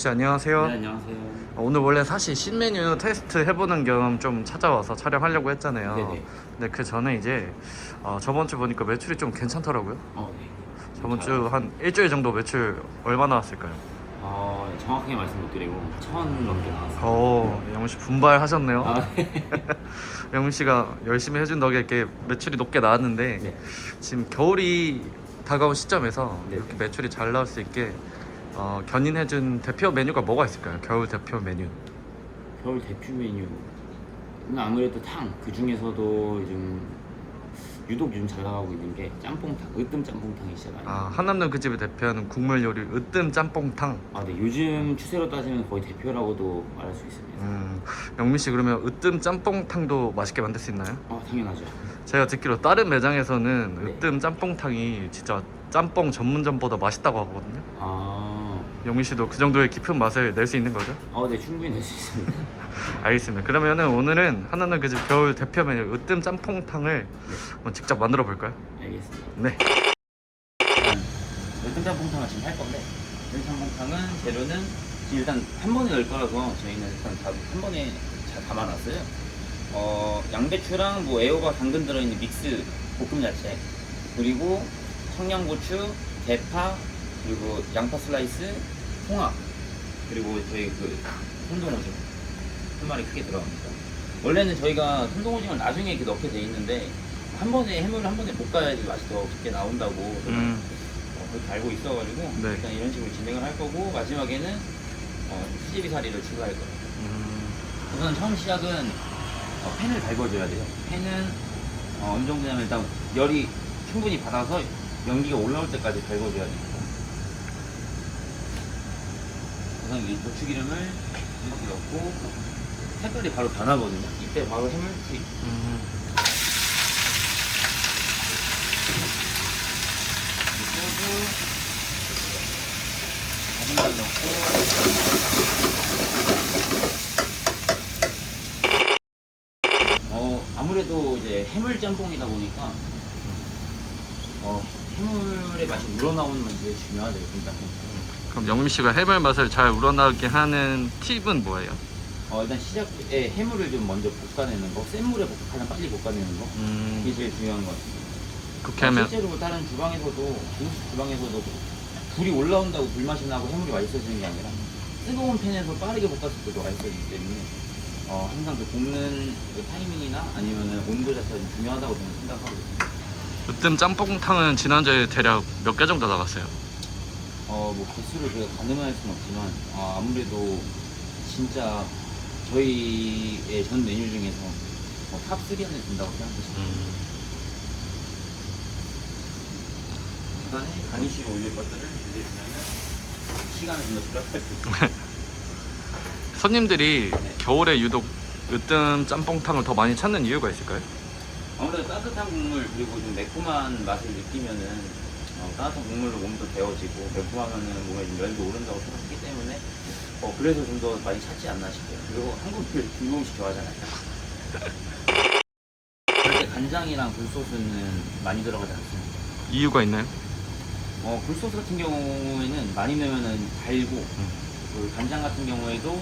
씨 안녕하세요. 네, 안녕하세요. 어, 오늘 원래 사실 신메뉴 테스트 해보는 겸 좀 찾아와서 촬영하려고 했잖아요. 네네. 근데 그 전에 이제 어, 저번 주 보니까 매출이 좀 괜찮더라고요. 어, 네. 저번 주 한 일주일 정도 매출 얼마 나왔을까요? 어, 정확하게 말씀 못 드리고 천 넘게 나왔어요. 어, 영훈 씨 분발하셨네요. 아, 네. 영훈 씨가 열심히 해준 덕에 이렇게 매출이 높게 나왔는데 네. 지금 겨울이 다가온 시점에서 네. 이렇게 매출이 잘 나올 수 있게 어, 견인해준 대표 메뉴가 뭐가 있을까요? 겨울 대표 메뉴. 겨울 대표 메뉴. 는 아무래도 탕. 그 중에서도 요즘 유독 요즘 잘 나가고 있는 게 짬뽕탕, 으뜸 짬뽕탕이 진짜 많이. 아, 한남동 그 집을 대표하는 국물 요리 으뜸 짬뽕탕. 아, 네. 요즘 추세로 따지면 거의 대표라고도 말할 수 있습니다. 음, 영민 씨 그러면 으뜸 짬뽕탕도 맛있게 만들 수 있나요? 아, 당연하죠. 제가 듣기로 다른 매장에서는 네. 으뜸 짬뽕탕이 진짜 짬뽕 전문점보다 맛있다고 하거든요. 아, 영민 씨도 그 정도의 깊은 맛을 낼 수 있는 거죠? 어, 네. 충분히 낼 수 있습니다. 알겠습니다. 그러면은 오늘은 하나는 그집 겨울 대표 메뉴 으뜸 짬뽕탕을 한번 직접 만들어 볼까요? 알겠습니다. 네. 으뜸 짬뽕탕을 지금 할 건데 으뜸 짬뽕탕은 재료는 지금 일단 한 번에 넣을 거라서 저희는 일단 다 한 번에 잘 담아놨어요. 어, 양배추랑 뭐 애호박 당근 들어있는 믹스 볶음 야채 그리고 청양고추, 대파 그리고 양파 슬라이스, 홍합 그리고 저희 그 손동오징어 한 마리 크게 들어갑니다. 원래는 저희가 손동오징어를 나중에 이렇게 넣게 돼 있는데 한 번에 해물을 한 번에 볶아야지 맛이 더 깊게 나온다고 음, 어, 그렇게 알고 있어가지고 네. 일단 이런 식으로 진행을 할 거고 마지막에는 어, 수제비사리를 추가할 거예요. 음, 우선 처음 시작은 어, 팬을 달궈줘야 돼요. 팬은 어, 어느 정도냐면 일단 열이 충분히 받아서 연기가 올라올 때까지 달궈줘야 됩니 다. 우선 이 고추기름을 이렇게 넣고 색깔이 바로 변하거든요. 이때 바로 해물 투입. 음. 소주 다진마늘 넣고 어 아무래도 이제 해물 짬뽕이다 보니까 어 해물의 맛이 우러나오는 되게 중요하죠 이 짬뽕. 그럼 영민 씨가 해물 맛을 잘 우러나게 하는 팁은 뭐예요? 어 일단 시작에 해물을 좀 먼저 볶아내는 거, 센 물에 볶- 가장 빨리 볶아내는 거 음, 이게 제일 중요한 것 같아요. 그렇게 하면 실제로 다른 주방에서도 중국 주방에서도 불이 올라온다고 불맛이 나고 해물이 맛있어지는 게 아니라 뜨거운 팬에서 빠르게 볶았을 때도 맛있어지기 때문에 어, 항상 그 볶는 그 타이밍이나 아니면 온도 자체가 좀 중요하다고 저는 생각하고 있습니다. 으뜸 짬뽕탕은 지난주에 대략 몇 개 정도 나갔어요? 어, 뭐 개수를 제가 가늠할 수는 없지만 어, 아무래도 진짜 저희의 전 메뉴 중에서 어, 탑3 안에 든다고 생각하시면 음. 중간에 가니쉬를 올릴 것들을 준비해주면 시간을 좀더 절약할 수 있어요. 손님들이 네. 겨울에 유독 으뜸 짬뽕탕을 더 많이 찾는 이유가 있을까요? 아무래도 따뜻한 국물 그리고 좀 매콤한 맛을 느끼면은 어, 따뜻한 국물로 몸도 데워지고 매콤하면은 몸에 좀 열도 오른다고 생각하기 때문에 어, 그래서 좀 더 많이 찾지 않나 싶어요. 그리고 중국 음식 좋아하잖아요. 절대 간장이랑 굴소스는 많이 들어가지 않습니다. 이유가 있나요? 어, 굴소스 같은 경우에는 많이 넣으면은 달고 그 간장 같은 경우에도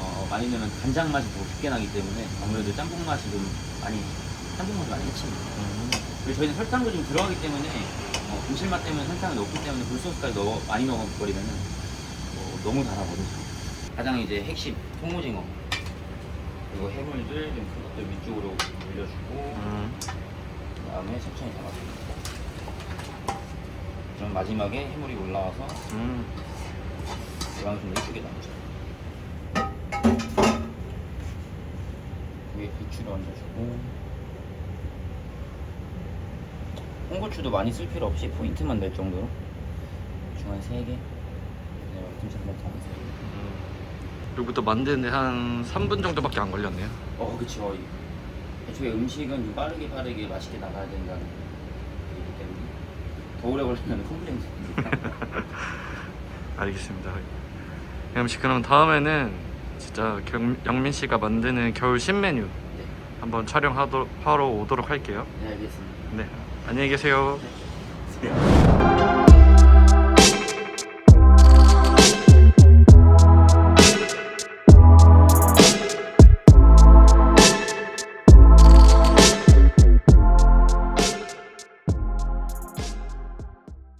어, 많이 넣으면 간장 맛이 더 깊게 나기 때문에 아무래도 짬뽕 맛이 좀 많이 짬뽕 맛이 많이 해칩니다. 음. 그리고 저희는 설탕도 좀 들어가기 때문에 어, 감칠맛 때문에 설탕을 넣기 때문에 굴소스까지 넣어 많이 넣어버리면은 어, 너무 달아버리죠. 가장 이제 핵심 통오징어 그리고 해물들 좀큰 것들 위쪽으로 올려주고 음. 그 다음에 천천히 담아줍니다. 그럼 마지막에 해물이 올라와서 음. 모양을 좀 예쁘게 나오죠. 위에 배추를 얹어주고 홍고추도 많이 쓸 필요 없이 포인트만 낼 정도로? 중간 3개? 네, 김치 한번 더 하세요. 그리고 또 만드는데 한 3분 정도밖에 안 걸렸네요. 어 그쵸 애초에 음식은 좀 빠르게 빠르게 맛있게 나가야 된다는 얘기 때문에. 더 오래 걸리면 컴플레인 알겠습니다. 영민 씨 그럼 다음에는 진짜 경, 영민 씨가 만드는 겨울 신메뉴 네, 한번 촬영하러 하러 오도록 할게요. 네 알겠습니다. 네, 안녕히 계세요. 네.